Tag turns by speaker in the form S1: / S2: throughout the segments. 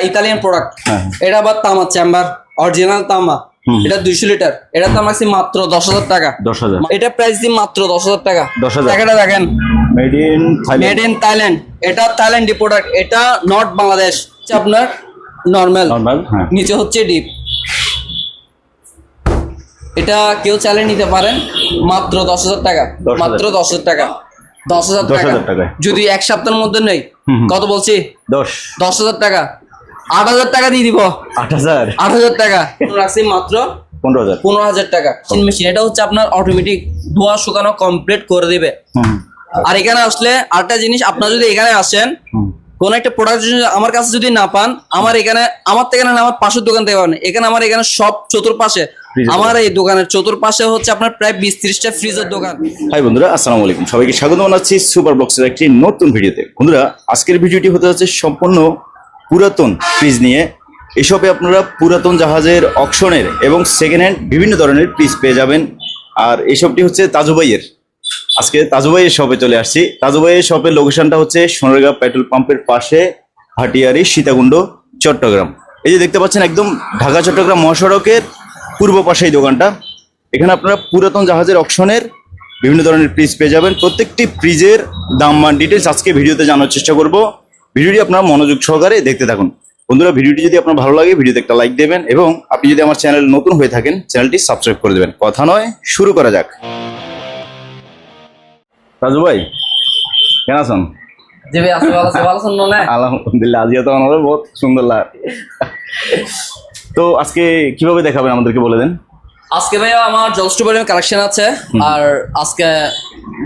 S1: Italian product
S2: হ্যাঁ।
S1: এটা আবার তামা চেম্বার অরিজিনাল তামা। এটা দুইশো লিটার এটা দাম রাখছি মাত্র দশ হাজার টাকা।
S2: দশ হাজার।
S1: এটা প্রাইস দিই মাত্র দশ হাজার টাকা।
S2: 10,000
S1: টাকাটা দেখেন।
S2: Made in
S1: made in Thailand এটা থাইল্যান্ডি প্রোডাক্ট এটা নট বাংলাদেশ হচ্ছে আপনার নর্মাল
S2: নর্মাল হ্যাঁ।
S1: নিচে হচ্ছে ডিপ এটা কেউ চালিয়ে নিতে পারেন। মাত্র দশ হাজার টাকা। মাত্র দশ হাজার টাকা। দশ হাজার টাকা। যদি এক সপ্তাহের মধ্যে নেই। কত বলছি?
S2: দশ।
S1: দশ হাজার টাকা। আট হাজার টাকা দিয়ে দিব।
S2: আট হাজার?
S1: আট হাজার টাকা। রাখছি মাত্র
S2: পনেরো হাজার।
S1: পনেরো হাজার টাকা। মেশিন এটা হচ্ছে আপনার অটোমেটিক ধোয়া শুকানো কমপ্লিট করে দিবে। আর এখানে আসলে আরেকটা জিনিস আপনারা যদি এখানে আসেন কোন একটা প্রোডাক্ট আমার কাছে যদি না পান আমার এখানে আমার থেকে না আমার পাশের দোকান থেকে পাবেন। এখানে আমার এখানে সব চতুর্পাশে। আমার এই দোকানের চতুর্পাশে হচ্ছে আপনার প্রায় বিশ ত্রিশটা ফ্রিজের দোকান।
S2: হাই বন্ধুরা আসসালামু আলাইকুম। সবাইকে স্বাগত জানাচ্ছি সুপার বক্সের একটি নতুন ভিডিওতে। বন্ধুরা আজকের ভিডিওটি হতে যাচ্ছে সম্পূর্ণ পুরাতন ফ্রিজ নিয়ে এসবে আপনারা পুরাতন জাহাজের অকশনের এবং সেকেন্ড হ্যান্ড বিভিন্ন ধরনের ফ্রিজ পেয়ে যাবেন। আর এসবটি হচ্ছে তাজুবাইয়ের আজকে তাজুবাইয়ের শপে চলে আসছি। তাজুবাইয়ের শপের লোকেশনটা হচ্ছে সোনারগাঁ পেট্রোল পাম্পের পাশে হাটিয়ারি সীতাকুণ্ড, চট্টগ্রাম। এই যে দেখতে পাচ্ছেন একদম ঢাকা, চট্টগ্রাম মহাসড়কের পূর্ব পাশে এই দোকানটা। এখানে আপনারা পুরাতন জাহাজের অকশনের বিভিন্ন ধরনের ফ্রিজ পেয়ে যাবেন। প্রত্যেকটি ফ্রিজের দাম মান ডিটেলস আজকে ভিডিওতে জানার চেষ্টা করব। ভিডিওটি আপনারা মনোযোগ সহকারে দেখতে থাকুন। বন্ধুরা ভিডিওটি যদি আপনার ভালো লাগে ভিডিওতে একটা লাইক দেবেন এবং আপনি যদি আমার চ্যানেল নতুন হয়ে থাকেন চ্যানেলটি সাবস্ক্রাইব করে দেবেন। কথা নয় শুরু করা যাক। রাজু ভাই কেন আছেন? আলহামদুলিল্লাহ আজকে তো আমাদের বহুত সুন্দর লাগে তো আজকে কীভাবে দেখাবেন আমাদেরকে বলে দেন?
S1: আজকে ভাইয়া আমার যথেষ্ট পরিমাণ কালেকশন আছে আর আজকে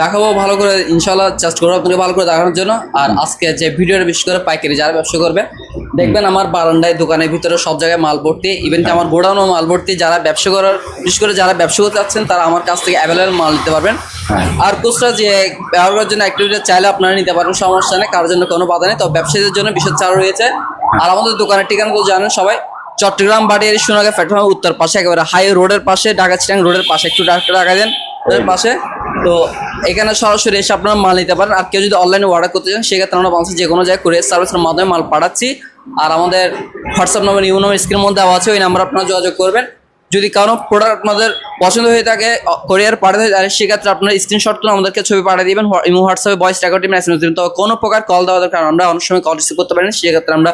S1: দেখাবো ভালো করে ইনশাল্লাহ চেষ্টা করব আপনাকে ভালো করে দেখানোর জন্য। আর আজকে যে ভিডিওটা বিশেষ করে পাইকারি যারা ব্যবসা করবে দেখবেন আমার বারান্দায় দোকানের ভিতরে সব জায়গায় মাল ভর্তি ইভেন আমার গোডাউনও মাল ভর্তি। যারা ব্যবসা করার বিশেষ করে যারা ব্যবসা করতে চাচ্ছেন তারা আমার কাছ থেকে অ্যাভেলেবেল মাল নিতে পারবেন।
S2: হ্যাঁ।
S1: আর খুচরা যে ব্যবহার করার জন্য অ্যাক্টিভিটি চাইলে আপনারা নিতে পারবেন সমস্যা নেই কারোর জন্য কোনো বাধা নেই। তবে ব্যবসায়ীদের জন্য বিশেষ ছাড় রয়েছে। আর আমাদের দোকানের ঠিকানাগুলো জানেন সবাই চট্টগ্রাম বাড়ির সোনাগা প্ল্যাটফর্মের উত্তর পাশে একেবারে হাই রোডের পাশে ঢাকা চিটাং রোডের পাশে একটু ডাক্তার রাখা দেন ওদের পাশে। তো এখানে সরাসরি এসে আপনারা মাল নিতে পারেন। আর কেউ যদি অনলাইনে অর্ডার করতে চান সেক্ষেত্রে আমরা বাংলাদেশের যে কোনো জায়গায় কুরিয়ার সার্ভিসের মাধ্যমে মাল পাঠাচ্ছি। আর আমাদের হোয়াটসঅ্যাপ নম্বর ইউ নম্বর স্ক্রিনের মধ্যে দেওয়া আছে ওই নাম্বার আপনারা যোগাযোগ করবেন। যদি কারও প্রোডাক্ট আপনাদের পছন্দ হয়ে থাকে কোরিয়ার পাঠাতে তাহলে সেক্ষেত্রে আপনার স্ক্রিনশট তুলে আমাদেরকে ছবি পাঠিয়ে দিবেন ইমো হোয়াটসঅ্যাপে ভয়েস রেকর্ডিং মেসেজ দিবেন। তো কোনো প্রকার কল দেওয়া দরকার আমরা অনেক সময় কল রিসিভ করতে পারি না সেক্ষেত্রে আমরা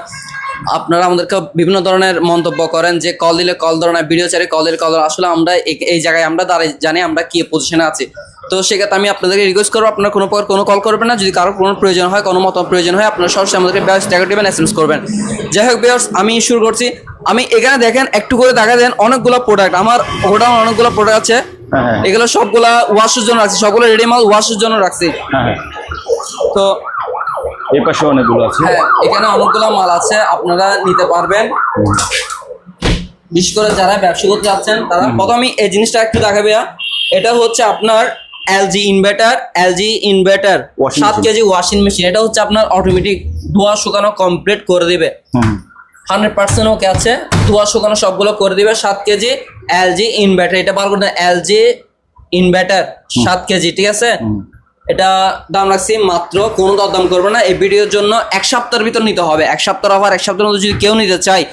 S1: আপনারা আমাদেরকে বিভিন্ন ধরনের মন্তব্য করেন যে কল দিলে কল ধরো না ভিডিও চারে কল দিলে কল ধরো। আসলে আমরা এই- জায়গায় আমরা দাঁড়াই জানি আমরা কি পজিশনে আছি। তো সেক্ষেত্রে আমি আপনাদেরকে রিকোয়েস্ট করব আপনার কোনো প্রকার কোনো কল করবেন না। যদি কারও কোনো প্রয়োজন হয় কোনো মত প্রয়োজন হয় আপনারা সরাসরি আমাদেরকে ব্যাস টাকা দেবেন এস করবেন। যাই হোক বিয়ার্স আমি শুরু করছি। আমি এখানে দেখেন একটু করে দেখা দেন অনেকগুলো প্রোডাক্ট আমার গোডাউন অনেকগুলো প্রোডাক্ট আছে।
S2: হ্যাঁ।
S1: এগুলো সবগুলা ওয়াশের জন্য রাখছি। সবগুলো রেডি মাল ওয়াশের জন্য রাখছি।
S2: হ্যাঁ।
S1: তো
S2: এই পাশে অনেকগুলো আছে।
S1: হ্যাঁ এখানে অনেকগুলো মাল আছে আপনারা নিতে পারবেন। বিশেষ করে যারা ব্যবসা করতে যাচ্ছেন তারা প্রথমে আমি এই জিনিসটা একটু দেখাবে এটা হচ্ছে আপনার এলজি ইনভার্টার এলজি ইনভার্টার সাত কেজি ওয়াশিং মেশিন এটা হচ্ছে আপনার অটোমেটিক ধোয়া শুকানো কমপ্লিট করে দিবে। হান্ড্রেড পার্সেন্ট ওকে আছে ধোয়া শুকানো সবগুলো করে দিবে সাত কেজি এলজি ইনভার্টার এটা বার করতে এলজি ইনভার্টার সাত কেজি ঠিক আছে। এটা দাম রাখছি মাত্র কোনো দরদাম করবে না। এই ভিডিওর জন্য এক সপ্তাহের ভিতর নিতে হবে। এক সপ্তাহ আবার এক সপ্তাহের মধ্যে যদি কেউ নিতে চায়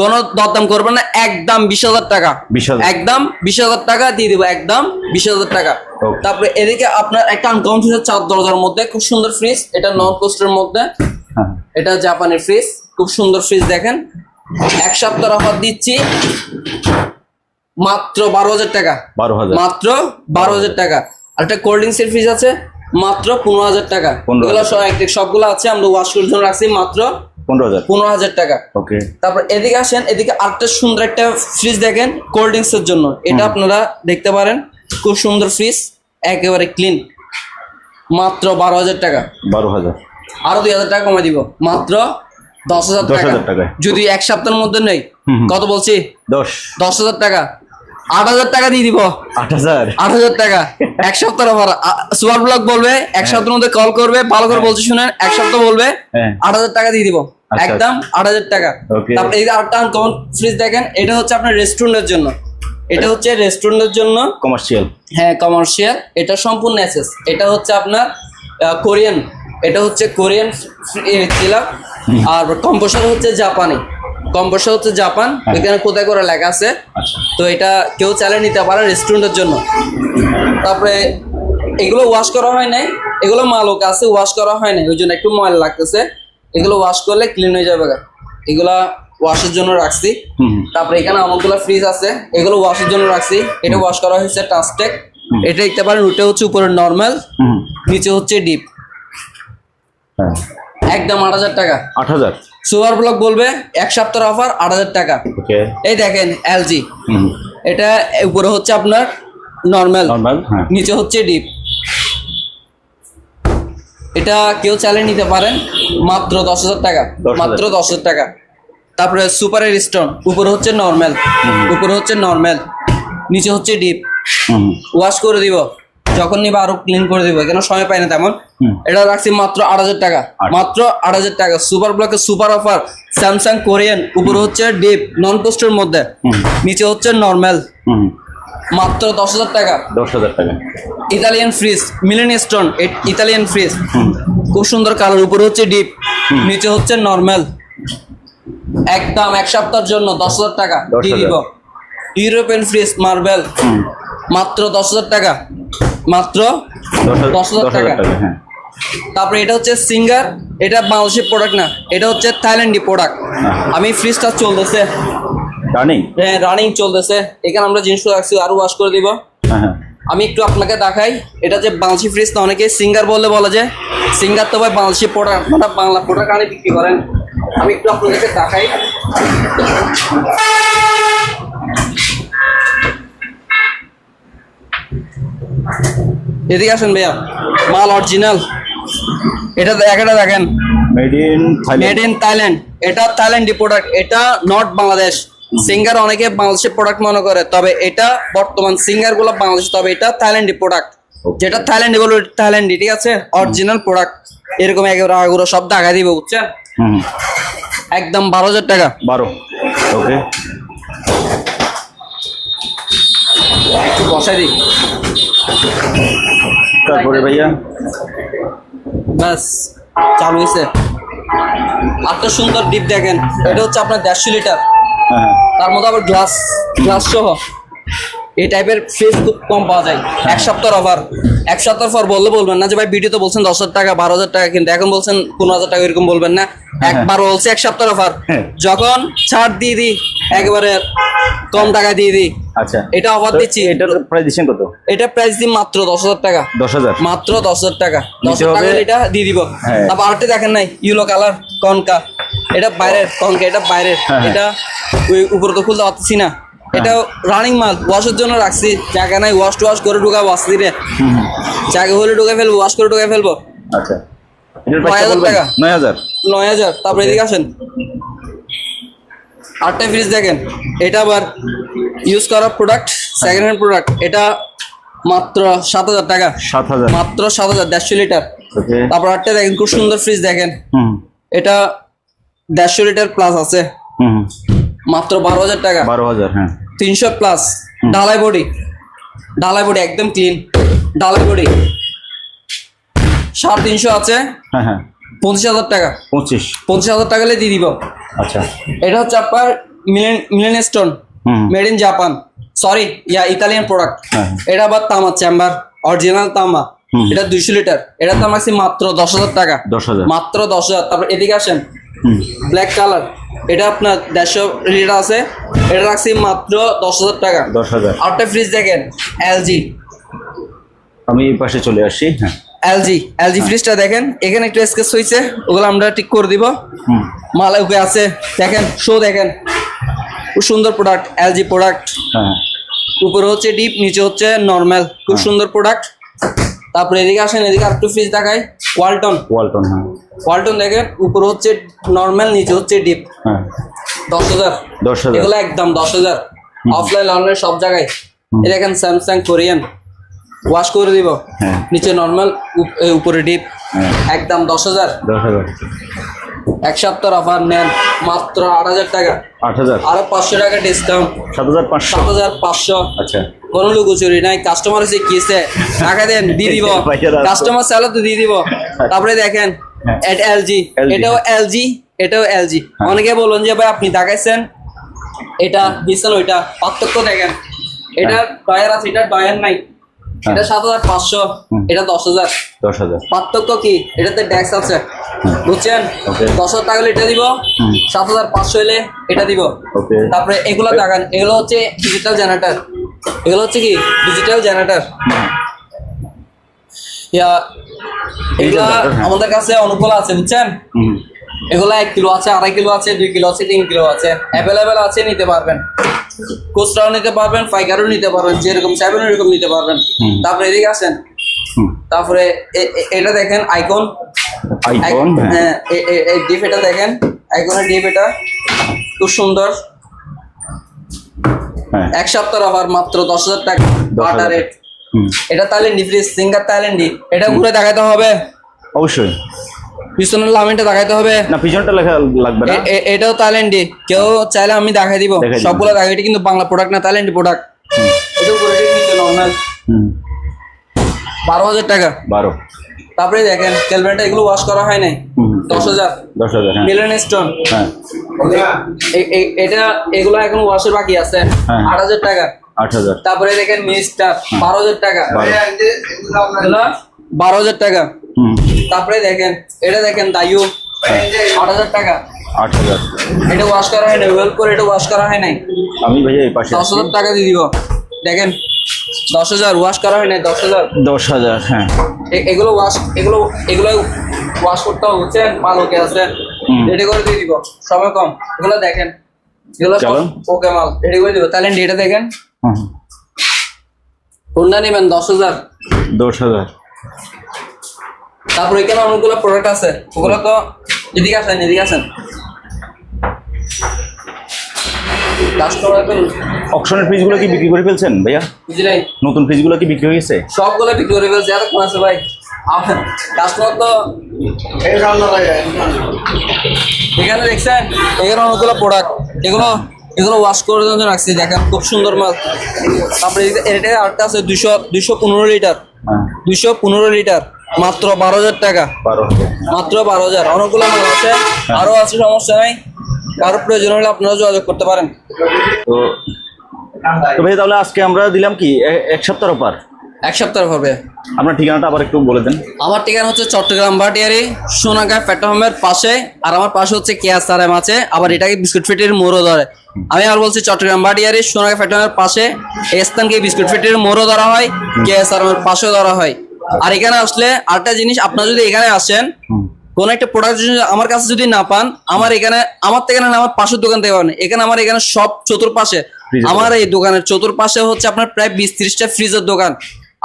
S1: কোনো দরদাম করবে না। একদম বিশ হাজার টাকা।
S2: 20,000
S1: একদম বিশ হাজার টাকা দিয়ে দিব একদম বিশ হাজার টাকা. তারপরে এদিকে আপনার একটা আনকাউন্ট ফ্রিজের চার দরজার মধ্যে। খুব সুন্দর ফ্রিজ এটা নন কোস্টের মধ্যে।
S2: হ্যাঁ।
S1: এটা জাপানের ফ্রিজ খুব সুন্দর ফ্রিজ দেখেন। এক সপ্তাহ অফার দিচ্ছি মাত্র বারো হাজার টাকা।
S2: বারো হাজার।
S1: মাত্র বারো হাজার টাকা। একটা কোল্ড ড্রিঙ্কসের ফ্রিজ আছে মাত্র পনেরো হাজার টাকা।
S2: 15,000
S1: এগুলো সবগুলো আছে আমরা ওয়াশ করার জন্য রাখছি মাত্র
S2: পনেরো হাজার।
S1: পনেরো হাজার টাকা।
S2: ওকে।
S1: তারপর এদিকে আসেন এদিকে আরেকটা সুন্দর একটা ফ্রিজ দেখেন কোল্ড ড্রিঙ্কস এর জন্য। এটা আপনারা দেখতে পারেন খুব সুন্দর ফ্রিজ একেবারে ক্লিন মাত্র বারো হাজার টাকা।
S2: বারো হাজার।
S1: আরও দুই হাজার টাকা কমে দিব। মাত্র দশ হাজার
S2: 10,000
S1: টাকা। যদি এক সপ্তাহের মধ্যে নেই। কত বলছি?
S2: দশ।
S1: দশ হাজার টাকা। আট হাজার টাকা দিয়ে দিব।
S2: আট হাজার?
S1: আট হাজার টাকা। এক সপ্তাহ অফার সুপার ব্লক বলবে এক সপ্তাহের মধ্যে কল করবে ভালো করে বলছে শুনেন এক সপ্তাহ বলবে
S2: হ্যাঁ।
S1: আট হাজার টাকা দিয়ে দিব।
S2: আচ্ছা,
S1: একদম আট হাজার টাকা। তারপর এই আটটা আনকমন ফ্রিজ দেখেন এটা হচ্ছে আপনার রেস্টুরেন্টের জন্য। এটা হচ্ছে রেস্টুরেন্টের জন্য
S2: কমার্শিয়াল
S1: হ্যাঁ কমার্শিয়াল এটা সম্পূর্ণ অ্যাসেস এটা হচ্ছে আপনার কোরিয়ান এটা হচ্ছে কোরিয়ান চিলার আর কম্পোসার হচ্ছে জাপানি কম্পোসার হচ্ছে জাপান এখানে কোথায় করে লেখা আছে।
S2: আচ্ছা।
S1: তো এটা কেউ চাইলে নিতে পারে রেস্টুরেন্টের জন্য। তারপরে এগুলো ওয়াশ করা হয় নাই। এগুলো মালক আছে ওয়াশ করা হয় নাই। ওই জন্য একটু ময়লা লাগতেছে। এগুলো ওয়াশ করলে ক্লিন হয়ে যাবে। এগুলা ওয়াশের জন্য রাখছি। তারপরে এখানে অনেকগুলো ফ্রিজ আছে। এগুলো ওয়াশের জন্য রাখছি। এটা ওয়াশ করা হয়েছে টাস্টেক এটা দেখতে পারেন ওটা হচ্ছে উপরে নর্মাল নিচে হচ্ছে ডিপ
S2: হ্যাঁ।
S1: একদম আট হাজার টাকা।
S2: আট হাজার?
S1: সুপার ব্লক বলবে এক সপ্তাহ অফার আট হাজার টাকা। এই দেখেন এলজি এটা উপরে হচ্ছে আপনার নর্মাল
S2: নর্মাল হ্যাঁ।
S1: নিচে হচ্ছে ডিপ এটা কেউ চালিয়ে নিতে পারেন মাত্র দশ হাজার টাকা মাত্র দশ হাজার টাকা। তারপরে সুপারের স্টোন উপরে হচ্ছে নর্মাল উপরে হচ্ছে নর্মাল নিচে হচ্ছে ডিপ ওয়াশ করে দিব। যখন নিবে আরও ক্লিন করে দিব কেন সময় পাই না তেমন। এটা রাখছি মাত্র আট হাজার টাকা। মাত্র আট হাজার টাকা। সুপার ব্লকে সুপার অফার স্যামসাং কোরিয়ান উপরে হচ্ছে ডিপ নন পোস্টের মধ্যে নিচে হচ্ছে নর্মাল মাত্র দশ হাজার টাকা।
S2: দশ হাজার টাকা।
S1: ইতালিয়ান ফ্রিজ মিলেন স্টোন ইতালিয়ান ফ্রিজ খুব সুন্দর কালার উপরে হচ্ছে ডিপ নিচে হচ্ছে নর্মাল একদম এক সপ্তাহের জন্য দশ হাজার টাকা।
S2: 10,000
S1: দিয়ে দিব ইউরোপিয়ান ফ্রিজ মার্বেল মাত্র দশ হাজার টাকা। মাত্র
S2: দশ হাজার
S1: টাকা।
S2: হ্যাঁ।
S1: তারপরে এটা হচ্ছে সিঙ্গার এটা বাংলাদেশের প্রোডাক্ট না এটা হচ্ছে থাইল্যান্ডি প্রোডাক্ট আমি ফ্রিজটা চলতেছে।
S2: রানিং হ্যাঁ
S1: রানিং চলতেছে। এখানে আমরা জিনিসটা রাখছি আরও ওয়াশ করে দিব।
S2: হ্যাঁ হ্যাঁ।
S1: আমি একটু আপনাকে দেখাই এটা যে বাংলাদেশি ফ্রিজ না অনেকে সিঙ্গার বললে বলা যায় সিঙ্গার তো ভাই বাংলাদেশি প্রোডাক্ট মানে বাংলা প্রোডাক্ট আনি বিক্রি করেন। আমি একটু আপনাদেরকে দেখাই। এদিকে আসেন ভাইয়া মাল অরিজিনাল এটা একটা দেখেন।
S2: Made in
S1: made
S2: Thailand
S1: in Thailand এটা থাইল্যান্ডি প্রোডাক্ট এটা নট বাংলাদেশ সিঙ্গার অনেকে বাংলাদেশের প্রোডাক্ট মনে করে তবে এটা বর্তমান সিঙ্গারগুলো বাংলাদেশ তবে এটা থাইল্যান্ডি প্রোডাক্ট যেটা থাইল্যান্ডি বলব থাইল্যান্ডি ঠিক আছে? অরিজিনাল প্রোডাক্ট এরকম একেবারে আগুলো সব দেখা দিবে বুঝছেন? একদম বারো হাজার টাকা।
S2: বারো। ওকে
S1: একটু বসাই দিই।
S2: তারপরে ভাইয়া?
S1: ব্যাস চালু হয়েছে। একটা সুন্দর ডিপ দেখেন এটা হচ্ছে আপনার দেড়শো লিটার।
S2: হ্যাঁ হ্যাঁ।
S1: তার মধ্যে আবার গ্লাস গ্লাস সহ। এই টাইপের ফ্রিজ খুব কম পাওয়া যায়। এক সপ্তাহ অফার এক সপ্তাহ পর বললে বলবেন না যে ভাই ভিডিও তো বলছেন দশ হাজার টাকা বারো হাজার টাকা কিন্তু এখন বলছেন পনেরো হাজার টাকা এরকম বলবেন না। একবার বলছে এক সপ্তাহ অফার
S2: হ্যাঁ।
S1: যখন ছাড় দিয়ে দিই একেবারে কম টাকা দিয়ে দিই।
S2: আচ্ছা।
S1: এটা অফার দিচ্ছি।
S2: এটার প্রাইস দিচ্ছেন কত?
S1: এটা প্রাইস দিই মাত্র দশ হাজার টাকা।
S2: দশ হাজার?
S1: মাত্র দশ হাজার টাকা। দশ টাকা এটা দিয়ে দিব।
S2: হ্যাঁ।
S1: তারপর আরেকটা দেখেন নাই ইউলো কালার কনকা এটা বাইরের কনকা এটা বাইরের।
S2: হ্যাঁ, হ্যাঁ।
S1: এটা ওই উপরে তো খুলতে পারতেছি না। এটা রানিং মাল ওয়াশের জন্য রাখছি। জায়গা নাই ওয়াশ টু ওয়াশ করে ঢুকাবো আসছি রে। জায়গা হলে ঢুকে ফেলব ওয়াশ করে ঢুকে ফেলব।
S2: আচ্ছা।
S1: নয় হাজার।
S2: নয় হাজার।
S1: নয় হাজার। তারপরে এদিকে আসেন। আটটা ফ্রিজ দেখেন। এটা আবার ইউজ করা প্রোডাক্ট সেকেন্ড হ্যান্ড প্রোডাক্ট এটা মাত্র সাত হাজার টাকা।
S2: সাত হাজার।
S1: মাত্র সাত হাজার দেড়শো লিটার তারপর আটটা দেখেন খুব সুন্দর ফ্রিজ দেখেন।
S2: হুম।
S1: এটা দেড়শো লিটার প্লাস আছে। মাত্র বারো হাজার টাকা।
S2: বারো হাজার হ্যাঁ।
S1: তিনশো প্লাস ঢালাই বডি ঢালাই বডি একদম ক্লিন ঢালাই বডি সাড়ে তিনশো আছে।
S2: হ্যাঁ হ্যাঁ।
S1: পঁচিশ হাজার টাকা।
S2: পঁচিশ।
S1: পঁচিশ হাজার টাকা দিয়ে দিব।
S2: আচ্ছা।
S1: এটা হচ্ছে আপনার মিলেন মিলেন stone made in Japan. Sorry yeah Italian product
S2: হ্যাঁ।
S1: এটা আবার তামা চেম্বার অরিজিনাল তামা। এটা দুইশো লিটার এটা তো আমার মাত্র দশ হাজার টাকা।
S2: দশ হাজার।
S1: মাত্র দশ হাজার। তারপর এদিকে আসেন। ব্ল্যাক কালার এটা আপনার দেড়শো লিটার আছে। এটা রাখছি মাত্র দশ হাজার টাকা।
S2: দশ হাজার।
S1: আরেকটা ফ্রিজ দেখেন এলজি
S2: আমি এই পাশে চলে আসি। হ্যাঁ।
S1: এলজি এলজি ফ্রিজটা দেখেন এখানে একটু স্কেচ হয়েছে ওগুলো আমরা ঠিক করে দিব। মাল ওকে আছে দেখেন শো দেখেন। খুব সুন্দর প্রোডাক্ট এলজি প্রোডাক্ট
S2: হ্যাঁ।
S1: উপরে হচ্ছে ডিপ নিচে হচ্ছে নর্মাল খুব সুন্দর প্রোডাক্ট তারপরে এদিকে আসেন এদিকে আরেকটু ফ্রিজ দেখাই। ওয়ালটন
S2: ওয়ালটন হ্যাঁ।
S1: ওয়ালটন দেখেন উপরে হচ্ছে নর্মাল নিচে হচ্ছে ডিপ
S2: হ্যাঁ।
S1: দশ হাজার।
S2: দশ হাজার।
S1: এগুলো একদম দশ হাজার। অফলাইন অনলাইন সব জায়গায়। দেখেন স্যামসাং কোরিয়ান ওয়াশ করে দিব।
S2: হ্যাঁ।
S1: নিচে নর্মাল উপরে ডিপ
S2: হ্যাঁ।
S1: একদম দশ হাজার।
S2: দশ হাজার।
S1: এক সপ্তাহ অফার নেন মাত্র আট হাজার টাকা।
S2: আট হাজার।
S1: আরও পাঁচশো টাকা ডিসকাউন্ট
S2: সাত হাজার পাঁচশো।
S1: সাত হাজার পাঁচশো।
S2: আচ্ছা।
S1: কোনো লুকোচুরি নাই কাস্টমার এসে কিসে টাকা দেন দিয়ে দিব। কাস্টমার স্যালার তো দিয়ে দিব। তারপরে দেখেন
S2: হ্যাঁ।
S1: এলজি এটাও এলজি এটাও এলজি
S2: হ্যাঁ।
S1: অনেকে বলুন যে ভাই আপনি দেখাইছেন এটা দিচ্ছেন ওইটা পার্থক্য দেখেন। এটা ডয়ার আছে এটা ডয়ার নাই। এটা সাত হাজার পাঁচশো এটা দশ হাজার।
S2: দশ হাজার।
S1: পার্থক্য কি? এটাতে ড্যাক্স আছে। বুঝছেন? দশ হাজার টাকা এটা দিব সাত হাজার পাঁচশো হলে এটা দিব। তারপরে এগুলো দেখান এগুলো হচ্ছে ডিজিটাল জেনারেটর এগুলো হচ্ছে কি? ডিজিটাল জেনারেটর ইয়া এগুলা
S2: হ্যাঁ।
S1: আমাদের কাছে অনুকূল আছে বুঝছেন? এগুলো এক কিলো আছে আড়াই কিলো আছে দুই কিলো আছে তিন কিলো আছে। অ্যাভেলেবেল আছে নিতে পারবেন। খুচরাও নিতে পারবেন পাইকারও নিতে পারবেন যেরকম চাইবেন এরকম নিতে পারবেন। তারপরে এদিকে আসেন। তারপরে এটা দেখেন আইকন।
S2: আইফোন হ্যাঁ।
S1: হ্যাঁ ডিপ এটা দেখেন আইকনের ডিপ এটা। খুব সুন্দর।
S2: হ্যাঁ।
S1: এক সপ্তাহ অফার মাত্র দশ হাজার টাকা
S2: 10,000
S1: বাটা রেট এটা তাইল্যান্ডি ফ্রিজ সিঙ্গার তাইল্যান্ডি এটা ঘুরে দেখাতে হবে।
S2: অবশ্যই।
S1: পিছনের লামিনটা দেখাতে হবে।
S2: না পিছনটা লেখা লাগবে না।
S1: এটাও তাইল্যান্ডি কেউ চাইলে আমি দেখাই দিব। সবগুলো দেখাই এটা কিন্তু বাংলা প্রোডাক্ট না তাইল্যান্ডি প্রোডাক্ট এটা উপরে নিচে নর্মাল বারো হাজার টাকা।
S2: বারো।
S1: তারপরে দেখেন ক্যালভেনটা এগুলো ওয়াশ করা হয় নাই? দশ হাজার।
S2: দশ হাজার হ্যাঁ।
S1: মিলন স্টোন
S2: হ্যাঁ।
S1: এ- এটা এগুলো এখন ওয়াশের বাকি আছে।
S2: হ্যাঁ।
S1: আট হাজার টাকা।
S2: আট হাজার।
S1: তারপরে দেখেন মিস্টার বারো হাজার টাকা।
S2: বারো।
S1: হাজার টাকা। তারপরে দেখেন এটা দেখেন দায়ু। আট হাজার টাকা।
S2: আট হাজার।
S1: এটা ওয়াশ করা হয় নাই ওয়েল করে এটা ওয়াশ করা হয় নাই?
S2: আমি ভাইয়া এই পাশে
S1: দশ হাজার টাকা দিয়ে দিব। দেখেন দশ হাজার ওয়াশ করা হয় নাই দশ হাজার।
S2: দশ হাজার হ্যাঁ।
S1: এগুলো ওয়াশ এগুলো এগুলো ওয়াশ করতে হবে বুঝছেন? মাল ওকে আছে। রেডি করে দিয়ে দিব সময় কম। এগুলো দেখেন এগুলো ওকে মাল রেডি করে দিব। তাহলে ডেটা দেখেন। কোনটা নেবেন দশ হাজার।
S2: দশ হাজার।
S1: তারপর এখানে অনেকগুলো প্রোডাক্ট আছে। ওগুলো তো এদিকে আসেন এদিকে আসেন। কাস্টমার
S2: অকশনের ফ্রিজগুলো কি বিক্রি করে ফেলছেন ভাইয়া?
S1: বুঝলেন
S2: নতুন ফ্রিজগুলো কি বিক্রি হয়ে
S1: সবগুলো বিক্রি করে ফেলছে। এতক্ষণ আছে ভাই। কাস্টমার তো এখানে দেখছেন এখানে অনেকগুলো প্রোডাক্ট এগুলো এগুলো ওয়াশ করার জন্য রাখছি। দেখেন খুব সুন্দর মাল। তারপরে এটা আরেকটা আছে দুশো দুশো পনেরো লিটার।
S2: হ্যাঁ।
S1: দুশো পনেরো লিটার। মাত্র বারো হাজার। টাকা মাত্র বারো হাজার অনেকগুলো মাল আছে। আরও আছে সমস্যা নাই। কারও প্রয়োজন হলে আপনারা যোগাযোগ করতে পারেন।
S2: তো তো ভাই তাহলে আজকে আমরা দিলাম কি? এক সপ্তাহ পার
S1: এক সপ্তাহ হবে।
S2: আপনার ঠিকানাটা আবার একটু বলে দেন।
S1: আমার ঠিকানা হচ্ছে চট্টগ্রাম ভাটিয়ারি সোনাগাঁ পেট্রোমের পাশে। আর আমার পাশে হচ্ছে কেয়া সারাম আছে। আবার এটাকে বিস্কুট ফ্যাক্টরির মোড়ও ধরে। আমি আর বলছি চট্টগ্রাম ভাটিয়ারি সোনাগাঁ পেট্রোমের পাশে। এই স্থানকে বিস্কুট ফ্যাক্টরির মোড়ও ধরা হয় কেয়া সারামের পাশেও ধরা হয়। আর এখানে আসলে আরেকটা জিনিস আপনারা যদি এখানে আসেন কোন একটা প্রোডাক্ট আমার কাছে যদি না পান আমার এখানে আমার থেকে না আমার পাশের দোকান থেকে পাবেন। এখানে আমার এখানে সব চতুর্পাশে আমার এই দোকানের চতুর্পাশে হচ্ছে আপনার প্রায় বিশ ত্রিশটা ফ্রিজের দোকান।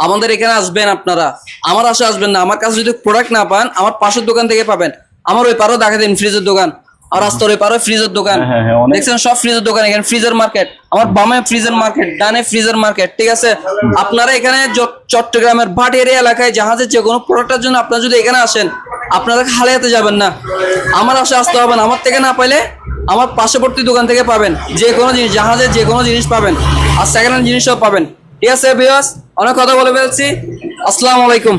S1: আমাদের এখানে আসবেন আপনারা। আমার আসে আসবেন না। আমার কাছে যদি প্রোডাক্ট না পান আমার পাশের দোকান থেকে পাবেন। আমার ওই পারও দেখা দিন ফ্রিজের দোকান। আর রাস্তার ওই পারও ফ্রিজের দোকান।
S2: হ্যাঁ, হ্যাঁ, হ্যাঁ,
S1: দেখছেন সব ফ্রিজের দোকান এখানে ফ্রিজের মার্কেট। আমার বামে ফ্রিজের মার্কেট ডানে ফ্রিজের মার্কেট ঠিক আছে? আপনারা এখানে চট্টগ্রামের ভাটিয়ারি এলাকায় জাহাজের যে কোনো প্রোডাক্টের জন্য আপনারা যদি এখানে আসেন আপনারা খালি হাতে যাবেন না। আমার আসে আসতে হবে না। আমার থেকে না পাইলে আমার পার্শ্ববর্তী দোকান থেকে পাবেন। যে কোনো জিনিস জাহাজের যে কোনো জিনিস পাবেন। আর সেকেন্ড হ্যান্ড জিনিসও পাবেন। ঠিক আছে বিয়াস অনেক কথা বলে ফেলছি। আসসালামু আলাইকুম।